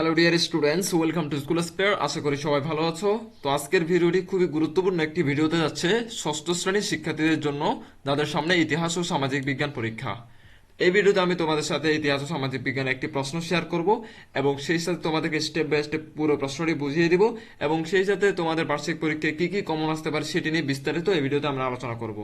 Hello dear students welcome to school spare আশা করি সবাই ভালো আছো। তো আজকের ভিডিওটি খুবই গুরুত্বপূর্ণ একটি ভিডিওতে যাচ্ছে ষষ্ঠ শ্রেণির শিক্ষার্থীদের জন্য যাদের সামনে ইতিহাস ও সামাজিক বিজ্ঞান পরীক্ষা। এই ভিডিওতে আমি তোমাদের সাথে ইতিহাস ও সামাজিক বিজ্ঞানের একটি প্রশ্ন শেয়ার করব এবং সেই সাথে তোমাদেরকে স্টেপ বাই স্টেপ পুরো প্রশ্নটি বুঝিয়ে দিব এবং সেই সাথে তোমাদের বার্ষিক পরীক্ষায় কি কি কমন আসতে পারে সেটি নিয়ে বিস্তারিত এই ভিডিওতে আমরা আলোচনা করব।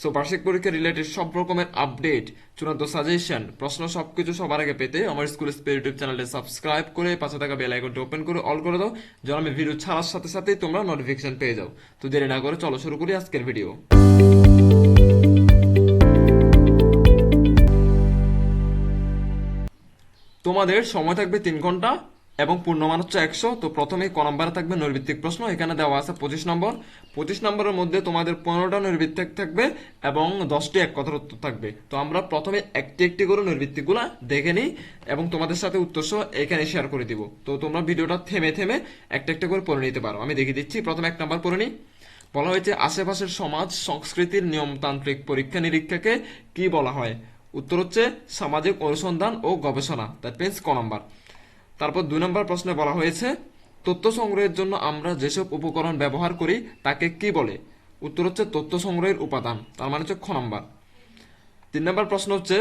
সো বার্ষিক পরীক্ষা রিলেটেড সব রকমের আপডেট চূড়ান্ত সাজেশন প্রশ্ন সবকিছু সবার আগে পেতে আমার স্কুল স্পেয়ার ইউটিউব চ্যানেলটি সাবস্ক্রাইব করে পাশে থাকা বেল আইকনটি ওপেন করে অল করে দাও, যেন আমি ভিডিও ছাড়ার সাথে সাথেই তোমরা নোটিফিকেশন পেয়ে যাও। তো দেরি না করে চলো শুরু করি আজকের ভিডিও তোমাদের সময় থাকবে তিন ঘণ্টা এবং পূর্ণমান হচ্ছে একশো। তো প্রথমে ক নম্বরে থাকবে নৈর্ভিত্তিক প্রশ্ন। এখানে দেওয়া আছে পঁচিশ নম্বর। পঁচিশ নম্বরের মধ্যে তোমাদের পনেরোটা নৈর্ভিত্তিক থাকবে এবং দশটি এক কথার উত্তর থাকবে। তো আমরা প্রথমে একটি একটি করে নৈর্ভিত্তিকগুলা দেখে নিই এবং তোমাদের সাথে উত্তর সহ এখানে শেয়ার করে দিব। তো তোমরা ভিডিওটা থেমে থেমে একটা একটা করে পড়ে নিতে পারো। আমি দেখিয়ে দিচ্ছি, প্রথমে এক নম্বর পড়ে নিই। বলা হয়েছে, আশেপাশের সমাজ, সংস্কৃতির নিয়মতান্ত্রিক পরীক্ষা নিরীক্ষাকে কি বলা হয়? উত্তর হচ্ছে, সামাজিক অনুসন্ধান ও গবেষণা। দ্যাট মিনস ক নাম্বার। তারপর দুই নম্বর প্রশ্নে বলা হয়েছে, তথ্য সংগ্রহের জন্য আমরা যেসব উপকরণ ব্যবহার করি, তাকে কি বলে? উত্তর হচ্ছে তথ্য সংগ্রহের উপাদান, তার মানে হচ্ছে খ নাম্বার। তিন নম্বর প্রশ্ন হচ্ছে,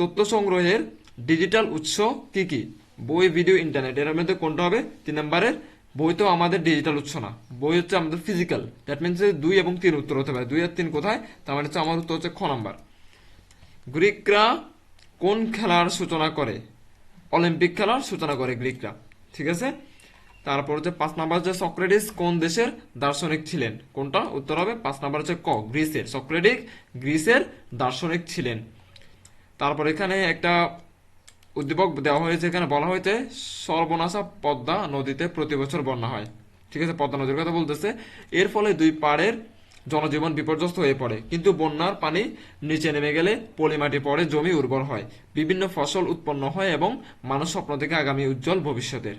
তথ্য সংগ্রহের ডিজিটাল উৎস কি কি? বই, ভিডিও, ইন্টারনেট, এর মধ্যে কোনটা হবে? তিন নম্বরের, বই তো আমাদের ডিজিটাল উৎস না, বই হচ্ছে আমাদের ফিজিক্যাল দ্যাট মিনস দুই এবং তিন উত্তর হতে পারে, দুই আর তিন কোথায়? তার মানে হচ্ছে আমার উত্তর হচ্ছে খ নাম্বার। গ্রিকরা কোন খেলার সূচনা করে? অলিম্পিক খেলার সূচনা করে গ্রিকরা, ঠিক আছে? তারপর হচ্ছে পাঁচ নাম্বার হচ্ছে সক্রেটিস কোন দেশের দার্শনিক ছিলেন? কোনটা? উত্তর হবে পাঁচ নাম্বার হচ্ছে ক, গ্রিসের। সক্রেটিক গ্রিসের দার্শনিক ছিলেন। তারপর এখানে একটা উদ্দীপক দেওয়া হয়েছে এখানে, বলা হয়েছে সর্বনাশা পদ্মা নদীতে প্রতি বছর বন্যা হয়। ঠিক আছে? পদ্মা নদীর কথা বলতেছে। এর ফলে দুই পাড়ের জনজীবন বিপর্যস্ত হয়ে পড়ে। কিন্তু বন্যার পানি নিচে নেমে গেলে পলিমাটি পড়ে, জমি উর্বর হয়। বিভিন্ন ফসল উৎপন্ন হয় এবং মানুষ স্বপ্ন থেকে আগামী উজ্জ্বল ভবিষ্যতের।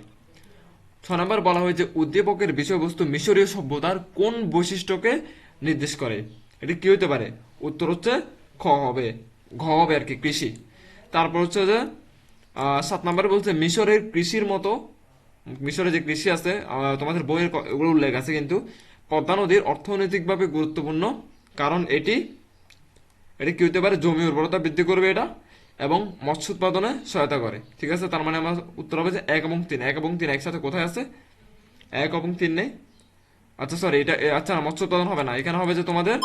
ছ নম্বর বলা হয়েছে, উদ্দীপকের বিষয়বস্তু মিশরীয় সভ্যতার কোন বৈশিষ্ট্যকে নির্দেশ করে? এটি কি হতে পারে? উত্তর হচ্ছে খ হবে। ঘ হবে আর কি, কৃষি। তারপর হচ্ছে যে সাত নম্বরে বলছে, মিশরের কৃষির মতো, মিশরে যে কৃষি আছে তোমাদের বইয়ের উল্লেখ আছে কিন্তু পদ্মা নদীর অর্থনৈতিকভাবে গুরুত্বপূর্ণ, কারণ এটি এটি কি হতে পারে? জমি উর্বরতা বৃদ্ধি করবে এটা, এবং মৎস্য উৎপাদনে সহায়তা করে। ঠিক আছে? তার মানে আমার উত্তর হবে যে এক এবং তিন। এক এবং তিন একসাথে কোথায় আছে? এক এবং তিন নেই। আচ্ছা সরি এটা আচ্ছা মৎস্য উৎপাদন হবে না। এখানে হবে যে তোমাদের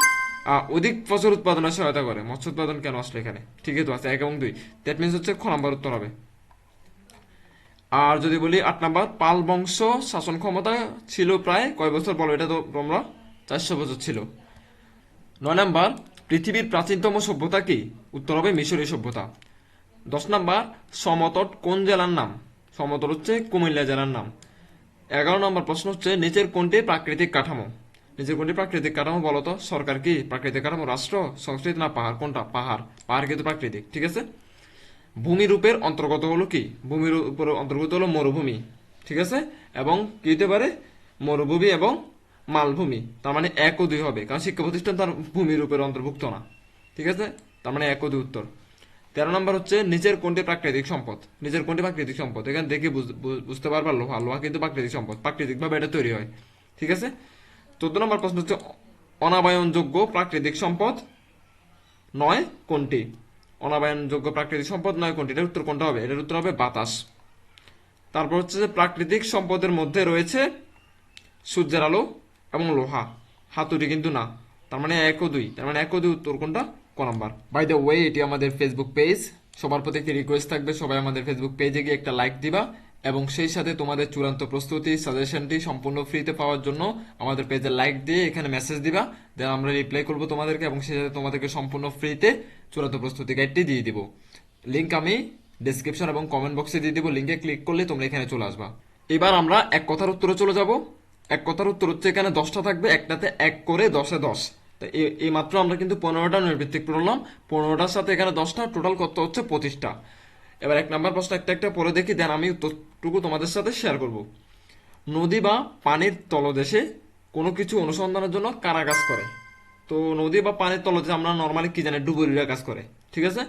অধিক ফসল উৎপাদনে সহায়তা করে। মৎস্য উৎপাদন কেন আসলে এখানে? ঠিকই তো আছে, এক এবং দুই। দ্যাট মিনস হচ্ছে খ নাম্বার উত্তর হবে। আর যদি বলি আট নাম্বার, পাল বংশ শাসন ক্ষমতা ছিল প্রায় কয় বছর? বলো, এটা তো তোমরা চারশো বছর ছিল। নয় নাম্বার, পৃথিবীর প্রাচীনতম সভ্যতা কি? উত্তর হবে মিশরীয় সভ্যতা। দশ নাম্বার, সমতট কোন জেলার নাম? সমতট হচ্ছে কুমিল্লা জেলার নাম। এগারো নম্বর প্রশ্ন হচ্ছে, নিচের কোনটি প্রাকৃতিক কাঠামো? নিচের কোনটি প্রাকৃতিক কাঠামো বলতো সরকার কি প্রাকৃতিক কাঠামো? রাষ্ট্র, সংস্কৃতি না পাহাড়? কোনটা? পাহাড়। পাহাড় কিন্তু প্রাকৃতিক, ঠিক আছে? ভূমিরূপের অন্তর্গত হলো কি? ভূমির উপরে অন্তর্গত হলো মরুভূমি, ঠিক আছে? এবং কি হতে পারে? মরুভূমি এবং মালভূমি। তার মানে এক ও দুই হবে, কারণ শিক্ষা প্রতিষ্ঠান তার ভূমিরূপের অন্তর্ভুক্ত না, ঠিক আছে? তার মানে এক ও দুই উত্তর। তেরো নম্বর হচ্ছে নিজের কোনটি প্রাকৃতিক সম্পদ? নিজের কোনটি প্রাকৃতিক সম্পদ? এখানে দেখে বুঝ- বুঝতে পারবা লোহা। লোহা কিন্তু প্রাকৃতিক সম্পদ, প্রাকৃতিকভাবে এটা তৈরি হয়, ঠিক আছে? চোদ্দ নম্বর প্রশ্ন হচ্ছে অনাবায়নযোগ্য প্রাকৃতিক সম্পদ নয় কোনটি? অনাবায়নযোগ্য প্রাকৃতিক সম্পদ নয় কোনটি এটার উত্তর কোনটা হবে? এটার উত্তর হবে বাতাস। তারপর হচ্ছে যে প্রাকৃতিক সম্পদের মধ্যে রয়েছে সূর্যের আলো এবং লোহা। হাতুড়ি কিন্তু না। তার মানে এক ও দুই। তার মানে এক ও দুই উত্তর কোনটা? ক নাম্বার। বাই দ্য ওয়ে এটি আমাদের ফেসবুক পেজ সবার প্রতি একটি রিকোয়েস্ট থাকবে। সবাই আমাদের ফেসবুক পেজে গিয়ে একটা লাইক দিবা। এবং সেই সাথে তোমাদের চূড়ান্ত প্রস্তুতি সাজেশনটি সম্পূর্ণ ফ্রিতে পাওয়ার জন্য আমাদের পেজে লাইক দিয়ে এখানে মেসেজ দিবা দেন আমরা রিপ্লাই করব তোমাদেরকে এবং সেই সাথে তোমাদেরকে সম্পূর্ণ ফ্রিতে চূড়ান্ত প্রস্তুতি গাইডটি দিয়ে দিব। লিঙ্ক আমি ডেসক্রিপশন এবং কমেন্ট বক্সে দিয়ে দিব। লিঙ্কে ক্লিক করলে তোমরা এখানে চলে আসবা। এবার আমরা এক কথার উত্তরে চলে যাব। এক কথার উত্তর হচ্ছে এখানে দশটা থাকবে, একটাতে এক করে দশে দশ। এই মাত্র আমরা কিন্তু পনেরোটা নৈর্ভিত্তিক পড়লাম। পনেরোটার সাথে এখানে দশটা টোটাল কত হচ্ছে পঁচিশটা। এবার এক নাম্বার প্রশ্ন একটা একটা পরে দেখি দেন আমি উত্তরটুকু তোমাদের সাথে শেয়ার করব। নদী বা পানির তলদেশে কোনো কিছু অনুসন্ধানের জন্য কারা কাজ করে? তো নদী বা পানির তলদেশে আমরা নর্মালি কি জানি ডুবুরিরা কাজ করে ঠিক আছে?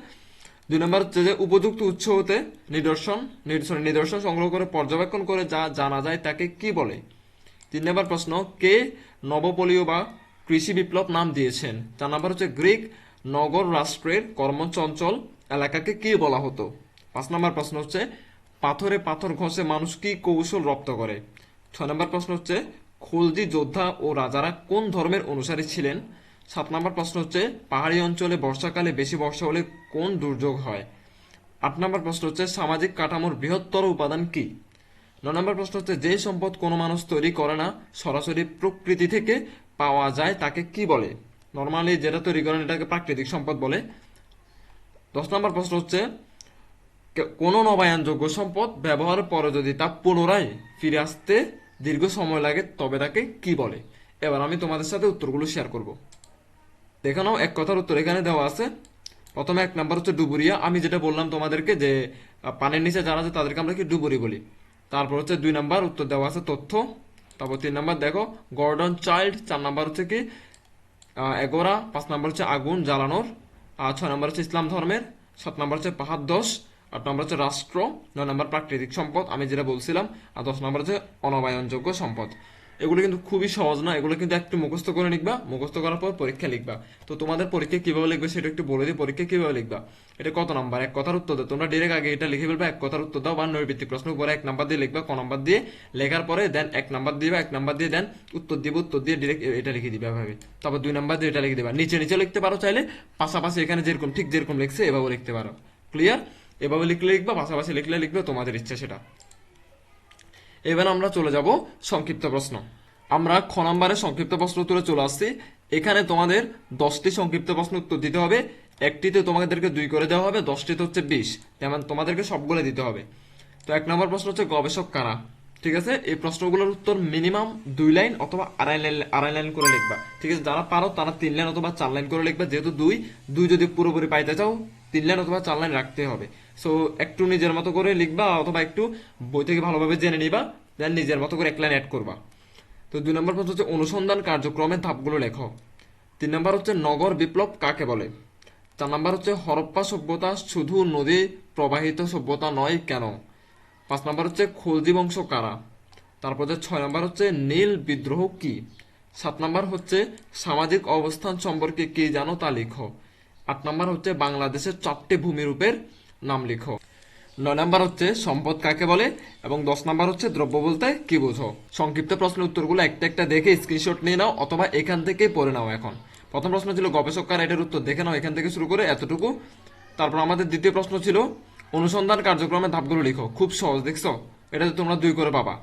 দুই নম্বর হচ্ছে যে উপযুক্ত উৎস হতে নিদর্শন নি- sorry, নিদর্শন সংগ্রহ করে পর্যবেক্ষণ করে যা জানা যায় তাকে কি বলে? তিন নম্বর প্রশ্ন কে নবপলীয় বা কৃষি বিপ্লব নাম দিয়েছেন? চার নম্বর হচ্ছে গ্রিক নগর রাষ্ট্রের কর্মচঞ্চল এলাকাকে কি বলা হতো? পাঁচ নম্বর প্রশ্ন হচ্ছে, পাথরে পাথর ঘষে মানুষ কি কৌশল রপ্ত করে? ছয় নম্বর প্রশ্ন হচ্ছে, খলজি যোদ্ধা ও রাজারা কোন ধর্মের অনুসারী ছিলেন? সাত নম্বর প্রশ্ন হচ্ছে, পাহাড়ি অঞ্চলে বর্ষাকালে বেশি বর্ষা হলে কোন দুর্যোগ হয়? আট নম্বর প্রশ্ন হচ্ছে, সামাজিক কাঠামোর বৃহত্তর উপাদান কি? ন নম্বর প্রশ্ন হচ্ছে, যে সম্পদ কোনো মানুষ তৈরি করে না, সরাসরি প্রকৃতি থেকে পাওয়া যায় তাকে কি বলে? নর্মালি যেটা তৈরি করেন এটাকে প্রাকৃতিক সম্পদ বলে। দশ নম্বর প্রশ্ন হচ্ছে কোনো নবায়নযোগ্য সম্পদ ব্যবহারের পরে যদি তা পুনরায় ফিরে আসতে দীর্ঘ সময় লাগে, তবে তাকে কি বলে? এবার আমি তোমাদের সাথে উত্তরগুলো শেয়ার করব। দেখে নাও, এক কথার উত্তর এখানে দেওয়া আছে। প্রথমে এক নাম্বার হচ্ছে ডুবুরিয়া। আমি যেটা বললাম তোমাদেরকে যে পানির নিচে যারা আছে তাদেরকে আমরা কি ডুবুরি বলি। তারপর হচ্ছে দুই নাম্বার উত্তর দেওয়া আছে তথ্য। তারপর তিন নাম্বার দেখো গর্ডন চাইল্ড চার নাম্বার হচ্ছে কি এগোরা। পাঁচ নাম্বার হচ্ছে আগুন জ্বালানোর। আর ছয় নাম্বার হচ্ছে ইসলাম ধর্মের। সাত নাম্বার হচ্ছে পাহাড় দশ আট নম্বর হচ্ছে রাষ্ট্র, নয় নম্বর প্রাকৃতিক সম্পদ, আমি যেটা বলছিলাম, আর দশ নম্বর হচ্ছে অনবায়নযোগ্য সম্পদ। এগুলো কিন্তু খুবই সহজ না, এগুলো কিন্তু একটু মুখস্থ করে লিখবা, মুখস্থ করার পর পরীক্ষা লিখবা। তো তোমাদের পরীক্ষা কীভাবে লিখবে সেটা একটু বলে দিই, পরীক্ষা কীভাবে লিখবা? এটা কত নাম্বার? এক কথার উত্তর দাও। তোমরা ডিরেক্ট আগে এটা লিখে ফেলবা, এক কথার উত্তর দাও, বা নৈর্ভিত্তিক প্রশ্ন পরে এক নাম্বার দিয়ে লিখবা, ক নাম্বার দিয়ে লেখার পরে দেন এক নাম্বার দিবা, এক নাম্বার দিয়ে দেন উত্তর দিবে, উত্তর দিয়ে ডিরেক্ট এটা লিখে দিবা এভাবে। তারপর দুই নাম্বার দিয়ে এটা লিখে দিবা। নিচে নিচে লিখতে পারো চাইলে, পাশাপাশি এখানে যেরকম ঠিক যেরকম লিখছে এভাবে লিখতে পারো। ক্লিয়ার এভাবে লিখলে লিখবা, পাশাপাশি লিখলে লিখবে, তোমাদের ইচ্ছা সেটা। এবার আমরা চলে যাব সংক্ষিপ্ত প্রশ্ন। আমরা খ নম্বরে সংক্ষিপ্ত প্রশ্ন তুলে চলে আসছি। এখানে তোমাদের দশটি সংক্ষিপ্ত প্রশ্ন উত্তর দিতে হবে। একটিতে তোমাদেরকে দুই করে দেওয়া হবে, দশটিতে হচ্ছে বিশ। তেমন তোমাদেরকে সবগুলো দিতে হবে। তো এক নম্বর প্রশ্ন হচ্ছে গবেষক কারা? ঠিক আছে? এই প্রশ্নগুলোর উত্তর মিনিমাম দুই লাইন অথবা আড়াই লাইন আড়াই লাইন করে লিখবা। ঠিক আছে? যারা পারো তারা তিন লাইন অথবা চার লাইন করে লিখবা। যেহেতু দুই দুই যদি পুরোপুরি পাইতে চাও তিন লাইন অথবা চার লাইন রাখতে হবে। সো একটু নিজের মতো করে লিখবা অথবা একটু বই থেকে ভালোভাবে জেনে নিবা দেন নিজের মতো করে এক লাইন অ্যাড করবা। তো দুই নম্বর প্রশ্ন হচ্ছে, অনুসন্ধান কার্যক্রমের ধাপগুলো লেখো। তিন নম্বর হচ্ছে, নগর বিপ্লব কাকে বলে? চার নম্বর হচ্ছে, হরপ্পা সভ্যতা শুধু নদী প্রবাহিত সভ্যতা নয় কেন? পাঁচ নম্বর হচ্ছে, খলজি বংশ কারা? তারপর হচ্ছে, ছয় নম্বর হচ্ছে, নীল বিদ্রোহ কি? সাত নম্বর হচ্ছে, সামাজিক অবস্থান সম্পর্কে কি জানো তা লিখো। আট নম্বর হচ্ছে বাংলাদেশের চারটি ভূমিরূপের নাম লিখো। নয় নাম্বার হচ্ছে সম্পদ কাকে বলে এবং দশ নাম্বার হচ্ছে দ্রব্য বলতে কি বোঝো? সংক্ষিপ্ত প্রশ্নের উত্তরগুলো একটা একটা দেখে স্ক্রিনশট নিয়ে নাও অথবা এখান থেকেই পড়ে নাও এখন। প্রথম প্রশ্ন ছিল গবেষক কার এটার উত্তর দেখে নাও এখান থেকে শুরু করে এতটুকু। তারপর আমাদের দ্বিতীয় প্রশ্ন ছিল অনুসন্ধান কার্যক্রমের ধাপগুলো লিখো। খুব সহজ, দেখছ? এটাতে তোমরা দুই করে পাবা।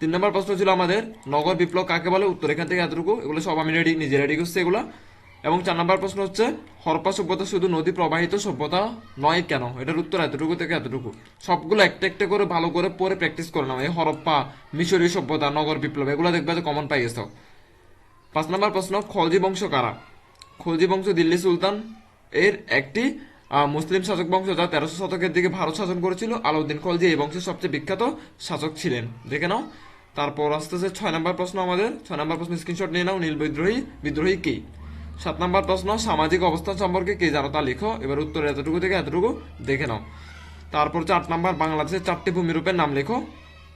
তিন নম্বর প্রশ্ন ছিল আমাদের নগর বিপ্লব কাকে বলে? উত্তর এখান থেকে এতটুকু। এগুলো সব আমি রেডি নিজে রেডি করছি এগুলো। এবং চার নম্বর প্রশ্ন হচ্ছে, হরপ্পা সভ্যতা শুধু নদী প্রবাহিত সভ্যতা নয় কেন? এটার উত্তর এতটুকু থেকে এতটুকু। সবগুলো একটা একটা করে ভালো করে পরে প্র্যাকটিস করে নাও। এই হরপ্পা, মিশরীয় সভ্যতা, নগর বিপ্লব, এগুলো দেখবে যে কমন পাই গেছো পাঁচ নম্বর প্রশ্ন, খলজি বংশ কারা? খলজি বংশ দিল্লি সুলতান এর একটি মুসলিম শাসক বংশ যা তেরোশো শতকের দিকে ভারত শাসন করেছিল। আলাউদ্দিন খলজি এই বংশের সবচেয়ে বিখ্যাত শাসক ছিলেন। দেখে নাও। তারপর আস্তে আস্তে ছয় নম্বর প্রশ্ন আমাদের। ছয় নম্বর প্রশ্ন স্ক্রিনশট নিয়ে নাও। নীল বিদ্রোহী বিদ্রোহী কি? সাত নম্বর প্রশ্ন, সামাজিক অবস্থান সম্পর্কে কে জানো তা লিখো। এবার উত্তর এতটুকু থেকে এতটুকু দেখে নাও। তারপর আট নম্বর, বাংলাদেশের চারটি ভূমিরূপের নাম লেখো।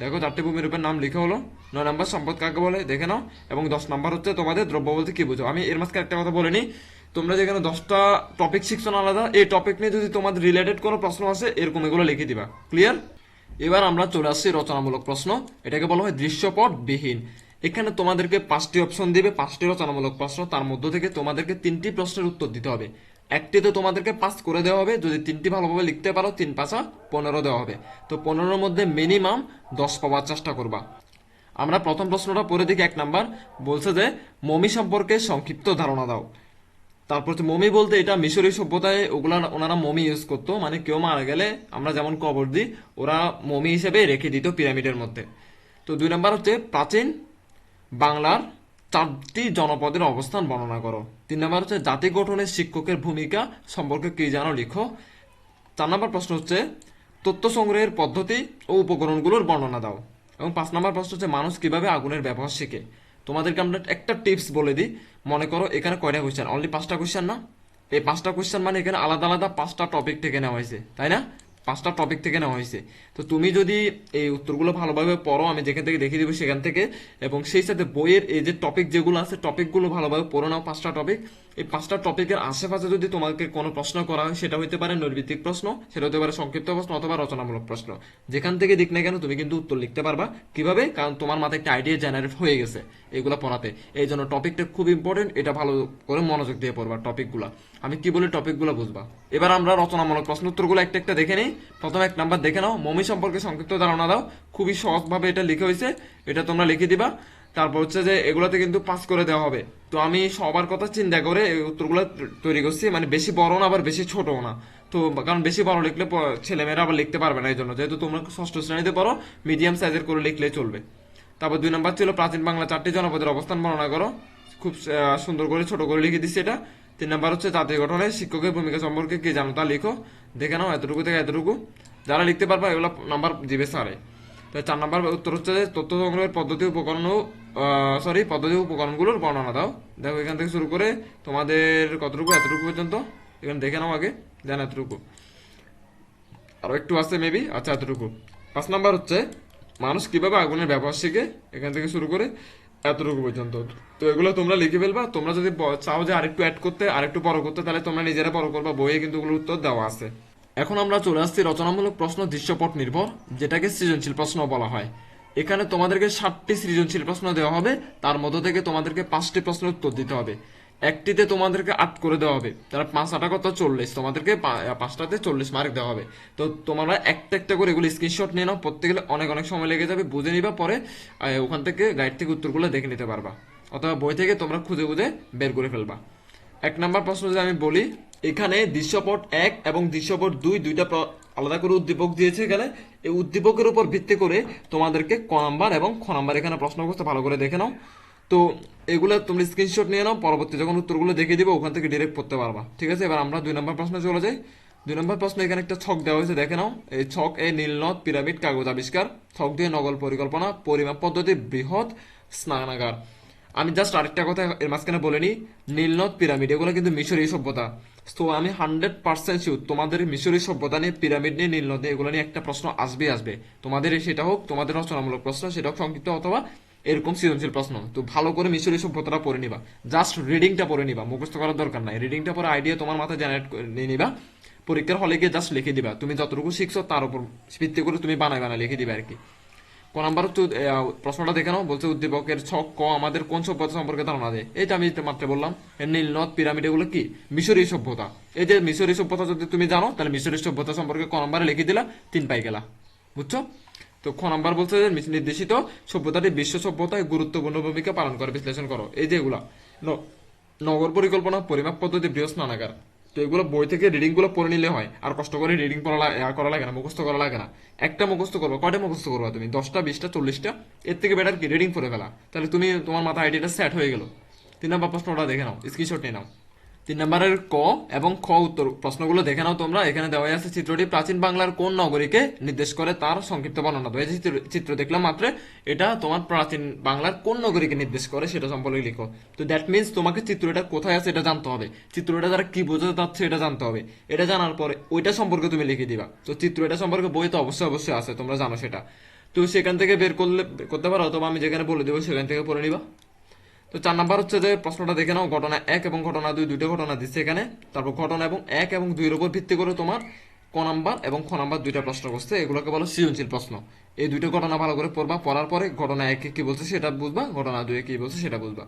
দেখো, চারটি ভূমিরূপের নাম লিখে হলো। নয় নম্বর সম্পদ কাকে বলে? দেখে নাও। এবং দশ নম্বর হচ্ছে তোমাদের দ্রব্য বলতে কি বুঝো? আমি এর মাঝখানে একটা কথা বলে নিই তোমরা যেখানে দশটা টপিক শিখছো না আলাদা, এই টপিক নিয়ে যদি তোমাদের রিলেটেড কোনো প্রশ্ন আছে এরকম এগুলো লিখে দিবা। ক্লিয়ার এবার আমরা চলে আসছি রচনামূলক প্রশ্ন। এটাকে বলা হয় দৃশ্যপট বিহীন এখানে তোমাদেরকে পাঁচটি অপশন দিবে, পাঁচটি রচনামূলক প্রশ্ন। তার মধ্য থেকে তোমাদেরকে তিনটি প্রশ্নের উত্তর দিতে হবে। একটিতে তোমাদেরকে পাস করে দেওয়া হবে, যদি তিনটি ভালোভাবে লিখতে পারো, তিন পাঁচা পনেরো দেওয়া হবে। তো পনেরোর মধ্যে মিনিমাম দশ পাওয়ার চেষ্টা করবা। আমরা প্রথম প্রশ্নটা পড়ে দেখি এক নাম্বার। বলছে যে, মমি সম্পর্কে সংক্ষিপ্ত ধারণা দাও। তারপর হচ্ছে, মমি বলতে এটা মিশরীয় সভ্যতায় ওগুলা ওনারা মমি ইউজ করতো। মানে কেউ মারা গেলে আমরা যেমন কবর দিই, ওরা মমি হিসেবে রেখে দিত পিরামিডের মধ্যে। তো দুই নাম্বার হচ্ছে, প্রাচীন বাংলার চারটি জনপদের অবস্থান বর্ণনা করো। তিন নাম্বার হচ্ছে, জাতি গঠনে শিক্ষকের ভূমিকা সম্পর্কে কি জানো লিখো। চার নম্বর প্রশ্ন হচ্ছে, তথ্য সংগ্রহের পদ্ধতি ও উপকরণগুলোর বর্ণনা দাও। এবং পাঁচ নম্বর প্রশ্ন হচ্ছে, মানুষ কীভাবে আগুনের ব্যবহার শেখে? তোমাদেরকে আমরা একটা টিপস বলে দিই। মনে করো, এখানে কয়টা কোয়েশ্চেন অনলি পাঁচটা কোয়েশ্চেন না? এই পাঁচটা কোয়েশ্চেন মানে এখানে আলাদা আলাদা পাঁচটা টপিক থেকে নেওয়া হয়েছে, তাই না? পাঁচটা টপিক থেকে নেওয়া হয়েছে। তো তুমি যদি এই উত্তরগুলো ভালোভাবে পড়ো, আমি যেখান থেকে দেখিয়ে দেবো সেখান থেকে। এবং সেই সাথে বইয়ের এই যে টপিক যেগুলো আছে টপিকগুলো ভালোভাবে পড়ে নাও, পাঁচটা টপিক এই পাঁচটা টপিকের আশেপাশে যদি তোমাকে কোনো প্রশ্ন করা হয়, সেটা হতে পারে নৈর্ভিত্তিক প্রশ্ন, সেটা হতে পারে সংক্ষিপ্ত প্রশ্ন অথবা রচনামূলক প্রশ্ন। যেখান থেকে দিক না কেন তুমি কিন্তু উত্তর লিখতে পারবা। কীভাবে? কারণ তোমার মাথায় একটা আইডিয়া জেনারেট হয়ে গেছে এগুলো পড়াতে। এই জন্য টপিকটা খুব ইম্পর্টেন্ট এটা ভালো করে মনোযোগ দিয়ে পড়বা টপিকগুলো আমি কি বলি টপিকগুলো বুঝবা? এবার আমরা রচনামূলক প্রশ্ন উত্তরগুলো একটা একটা দেখে নিই। প্রথমে এক নাম্বার দেখে নাও। মমি সম্পর্কে সংক্ষিপ্ত ধারণা দাও। খুবই সহজভাবে এটা লিখে হয়েছে। এটা তোমরা লিখে দিবা। তারপর হচ্ছে যে এগুলোতে কিন্তু পাস করে দেওয়া হবে। তো আমি সবার কথা চিন্তা করে এই উত্তরগুলো তৈরি করছি। মানে বেশি বড় না, আবার বেশি ছোট না। তো কারণ বেশি বড় লিখলে ছেলেমেয়েরা আবার লিখতে পারবে না এই জন্য যেহেতু তোমরা ষষ্ঠ শ্রেণীতে পড়ো মিডিয়াম সাইজের করে লিখলে চলবে। তারপর দুই নম্বর ছিল প্রাচীন বাংলা চারটি জনপদের অবস্থান বর্ণনা করো। খুব সুন্দর করে, ছোট করে লিখে দিচ্ছি এটা। তিন নম্বর হচ্ছে জাতীয় গঠনে শিক্ষকের ভূমিকা সম্পর্কে কি জানো তা লিখো। দেখে নাও, এতটুকু থেকে এতটুকু। যারা লিখতে পারবে, এগুলো নাম্বার দিবে স্যারে তো চার নম্বর উত্তর হচ্ছে যে তথ্য সংগ্রহের পদ্ধতি উপকরণ সরি পদ্ধতি উপকরণগুলোর বর্ণনা দাও। দেখো, এখান থেকে শুরু করে তোমাদের কতটুকু, এতটুকু পর্যন্ত? এখানে দেখে নাও আগে, দেন এতটুকু। আরও একটু আছে মেবি আচ্ছা এতটুকু। পাঁচ নাম্বার হচ্ছে, মানুষ কীভাবে আগুনের ব্যবহার শিখে? এখান থেকে শুরু করে এতটুকু পর্যন্ত। তো এগুলো তোমরা লিখে ফেলবা। তোমরা যদি চাও যে আরেকটু অ্যাড করতে, আরেকটু বড় করতে, তাহলে তোমরা নিজেরা বড় করবা। বইয়ে কিন্তু ওগুলোর উত্তর দেওয়া আছে। এখন আমরা চলে আসছি রচনামূলক প্রশ্ন দৃশ্যপট নির্ভর, যেটাকে সৃজনশীল প্রশ্ন বলা হয়। এখানে তোমাদেরকে ষাটটি সৃজনশীল প্রশ্ন দেওয়া হবে, তার মধ্য থেকে তোমাদেরকে পাঁচটি প্রশ্নের উত্তর দিতে হবে। একটিতে তোমাদেরকে আট করে দেওয়া হবে, তারা পাঁচ আটা কত? চল্লিশ। তোমাদেরকে পাঁচটাতে চল্লিশ মার্ক দেওয়া হবে। তো তোমরা একটা একটা করে এগুলো স্ক্রিনশট নিয়ে নাও পড়তে গেলে অনেক অনেক সময় লেগে যাবে, বুঝে নিবা, পরে ওখান থেকে গাইড থেকে উত্তরগুলো দেখে নিতে পারবা। অথবা বই থেকে তোমরা খুঁজে খুঁজে বের করে ফেলবা। এক নাম্বার প্রশ্ন যদি আমি বলি এখানে দৃশ্যপট এক এবং দৃশ্যপট দুই দুইটা আলাদা করে উদ্দীপক দিয়েছে এখানে। এই উদ্দীপকের উপর ভিত্তি করে তোমাদেরকে ক নাম্বার এবং খ নাম্বার এখানে প্রশ্ন করতে ভালো করে দেখে নাও। তো এগুলো তুমি স্ক্রিনশট নিয়ে নাও, পরবর্তী যখন উত্তরগুলো দেখে দিবে, ওখান থেকে ডিরেক্ট পড়তে পারবা। ঠিক আছে? এবার আমরা দুই নম্বর প্রশ্নে চলে যাই। দুই নম্বর প্রশ্ন এখানে একটা ছক দেওয়া হয়েছে, দেখে নাও। এই ছক এ নীলনদ পিরামিড, কাগজ আবিষ্কার। ছক দিয়ে নগল পরিকল্পনা, পরিমাপ পদ্ধতি, বৃহৎ স্নানাগার। আমি জাস্ট আরেকটা কথা এর মাঝখানে বলে নিই। নীলনদ পিরামিড, এগুলো কিন্তু মিশরীয় সভ্যতা। তো আমি হান্ড্রেড পার্সেন্ট শিওর তোমাদের মিশরী সভ্যতা নিয়ে, পিরামিড নিয়ে নীলনদ নিয়ে এগুলো নিয়ে একটা প্রশ্ন আসবে আসবে। তোমাদের সেটা হোক, তোমাদের রচনামূলক প্রশ্ন, সেটা হোক সংক্ষিপ্ত অথবা এরকম সৃজনশীল প্রশ্ন। তো ভালো করে মিশরী সভ্যতাটা পড়ে নিবা। জাস্ট রিডিংটা পড়ে নিবা, মুখস্থ করার দরকার নাই। রিডিংটা পরে আইডিয়া তোমার মাথায় জেনারেট নিয়ে নিবা। পরীক্ষার হলে গিয়ে জাস্ট লিখে দিবা। তুমি যতটুকু শিখছো, তার উপর ভিত্তি করে তুমি বানাই বানাই লিখে দিবা আর কি। ক নাম্বার প্রশ্নটা দেখে নাও। বলছে, উদ্দীপকের ছক ক আমাদের কোন সভ্যতা সম্পর্কে ধারণা দেয়? এইটা আমি মাত্র বললাম এর নীলনদ পিরামিড এগুলো কি? মিশরী সভ্যতা। এই যে মিশরী সভ্যতা যদি তুমি জানো, তাহলে মিশরী সভ্যতা সম্পর্কে ক নাম্বারে লিখে দিলা, তিন পাই গেলা। বুঝছ? তো খ নাম্বার বলছে যে নির্দেশিত সভ্যতাটি বিশ্ব সভ্যতায় গুরুত্বপূর্ণ ভূমিকা পালন করে। বিশ্লেষণ করো। এই যে এগুলা। নগর পরিকল্পনা, পরিমাপ পদ্ধতি, বৃহৎ স্নানাগার। তো এগুলো বই থেকে রিডিংগুলো পড়ে নিলে হয়। আর কষ্ট করে রিডিং করা লাগে না, মুখস্থ করা লাগে না। একটা মুখস্থ করব, কয়টা মুখস্থ করবা তুমি? দশটা, বিশটা, চল্লিশটা? এর থেকে বেটার কি? রিডিং পড়ে ফেলা। তাহলে তুমি, তোমার মাথা আইডিয়াটা সেট হয়ে গেলো। তিন নম্বর প্রশ্নটা দেখে নাও স্ক্রিনশট নিয়ে নাও। তিন নম্বরের ক এবং খ উত্তর। প্রশ্নগুলো দেখে নাও তোমরা। এখানে দেওয়া আছে চিত্রটি প্রাচীন বাংলার কোন নগরীকে নির্দেশ করে তার সংক্ষিপ্ত বর্ণনা। দেওয়া চিত্র- দেখলাম মাত্র, এটা তোমার প্রাচীন বাংলার কোন নগরীকে নির্দেশ করে সেটা সম্পর্কে লিখো। তো দ্যাট মিন্স তোমাকে চিত্রটা কোথায় আছে এটা জানতে হবে। চিত্রটা যারা কি বোঝাতে চাচ্ছে এটা জানতে হবে। এটা জানার পরে ওইটা সম্পর্কে তুমি লিখে দিবা। তো চিত্র এটা সম্পর্কে বই তো অবশ্যই অবশ্যই আছে, তোমরা জানো সেটা। তো সেখান থেকে বের করলে, করতে পারো? অথবা আমি যেখানে বলে দেবো সেখান থেকে পড়ে নিবা। তো চার নাম্বার হচ্ছে যে প্রশ্নটা দেখে নাও, ঘটনা এক এবং ঘটনা দুই, দুইটা ঘটনা দিচ্ছে এখানে। তারপর ঘটনা এবং এক এবং দুইয়ের উপর ভিত্তি করে তোমার ক নাম্বার এবং খ নাম্বার দুইটা প্রশ্ন করছে। এগুলোকে বলো সৃজনশীল প্রশ্ন। এই দুইটা ঘটনা ভালো করে পড়বা, পড়ার পরে ঘটনা একে কি বলছে সেটা বুঝবা, ঘটনা দুয়ে কি বলছে সেটা বুঝবা।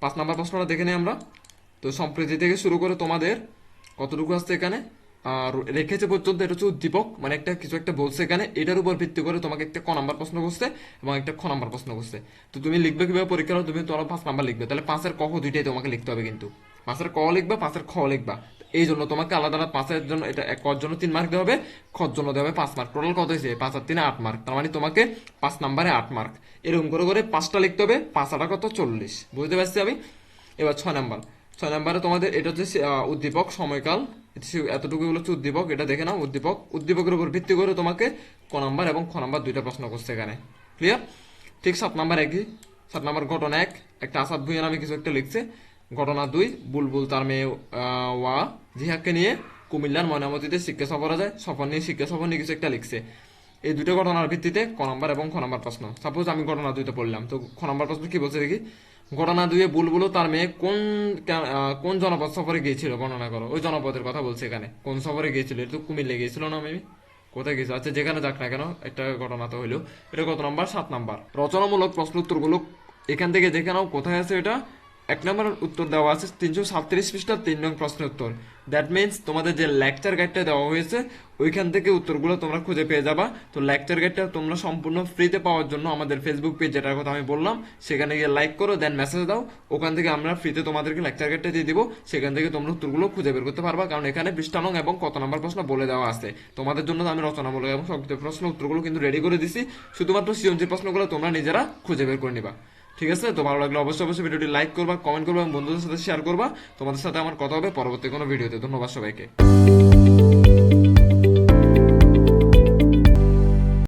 পাঁচ নাম্বার প্রশ্নটা দেখে নিই আমরা। তো সম্প্রীতি থেকে শুরু করে তোমাদের কতটুকু আসছে এখানে? আর রেখেছে পর্যন্ত এটা হচ্ছে উদ্দীপক। মানে একটা কিছু একটা বলছে এখানে, এটার উপর ভিত্তি করে তোমাকে একটা ক নাম্বার প্রশ্ন করছে এবং একটা খ নাম্বার প্রশ্ন করছে। তো তুমি লিখবে কীভাবে পরীক্ষা তুমি তোমার পাঁচ নাম্বার লিখবে। তাহলে পাঁচের ক দুইটাই তোমাকে লিখতে হবে কিন্তু। পাঁচের ক লিখবা, পাঁচের খ লিখবা। এই জন্য তোমাকে আলাদা আলাদা পাঁচের জন্য এটা কর জন্য তিন মার্ক দেওয়া হবে খর জন্য দেওয়া হবে পাঁচ মার্ক টোটাল কত হয়েছে? পাঁচ আর তিনে আট মার্ক তার মানে তোমাকে পাঁচ নাম্বারে আট মার্ক এরকম করে করে পাঁচটা লিখতে হবে। পাঁচ আটা কত? চল্লিশ। বুঝতে পারছি আমি? এবার ছয় নাম্বার ছয় নাম্বারে তোমাদের এটা হচ্ছে উদ্দীপক, সময়কাল এতটুকু হলো হচ্ছে উদ্দীপক, এটা দেখে নাও উদ্দীপক। উদ্দীপকের উপর ভিত্তি করে তোমাকে ক নাম্বার এবং খ নাম্বার দুইটা প্রশ্ন করছে এখানে। ক্লিয়ার ঠিক সাত নাম্বার একই। সাত নাম্বার ঘটনা এক। একটা আসাদ ভুঁইয়া নামে কিছু একটা লিখছে। ঘটনা দুই, বুলবুল তার মেয়ে ওয়া জিহাকে নিয়ে কুমিল্লার ময়নামতিতে শিক্ষা সফরে যায়। সফর নিয়ে শিক্ষা সফর নিয়ে কিছু একটা লিখছে। এই দুটো ঘটনার ভিত্তিতে ক নাম্বার এবং খ নাম্বার প্রশ্ন। সাপোজ আমি ঘটনা দুইতে পড়লাম, তো খ নাম্বার প্রশ্ন কি বলছে দেখি? ঘটনা দুয়ে বুলবুল তার মেয়ে কোন কোন জনপদ সফরে গিয়েছিল? গণনা করো। ওই জনপদের কথা বলছে এখানে। কোন সফরে গিয়েছিল? এটা তো কুমিল্লে গিয়েছিল না মেবি কোথায় গেছে আচ্ছা যেখানে যাক না কেন, একটা ঘটনা তো হইল। এটা কত নম্বর? সাত নাম্বার। রচনামূলক প্রশ্ন উত্তরগুলো এখান থেকে দেখে নাও, কোথায় আছে এটা? এক নম্বরের উত্তর দেওয়া আছে তিনশো সাতত্রিশ পৃষ্ঠা তিন নং প্রশ্নের উত্তর। দ্যাট মিনস তোমাদের যে লেকচার গাইডটা দেওয়া হয়েছে, ওইখান থেকে উত্তরগুলো তোমরা খুঁজে পেয়ে যাবা। তো লেকচার গাইডটা তোমরা সম্পূর্ণ ফ্রিতে পাওয়ার জন্য আমাদের ফেসবুক পেজ যেটার কথা আমি বললাম, সেখানে গিয়ে লাইক করো দেন মেসেজ দাও। ওখান থেকে আমরা ফ্রিতে তোমাদেরকে লেকচার গাইডটা দিয়ে দিব। সেখান থেকে তোমরা উত্তরগুলো খুঁজে বের করতে পারবা। কারণ এখানে পৃষ্ঠা নং এবং কত নম্বর প্রশ্ন বলে দেওয়া আছে। তোমাদের জন্য আমি রচনামূলক এবং সংক্ষিপ্ত প্রশ্ন উত্তরগুলো কিন্তু রেডি করে দিছি। শুধুমাত্র সৃজনশীল প্রশ্নগুলো তোমরা নিজেরা খুঁজে বের করে নিবা। ঠিক আছে? তো ভালো লাগলে অবশ্যই অবশ্যই ভিডিওটি লাইক করবা কমেন্ট করবা এবং বন্ধুদের সাথে শেয়ার করবা। তোমাদের সাথে আমার কথা হবে পরবর্তী কোনো ভিডিওতে। ধন্যবাদ সবাইকে।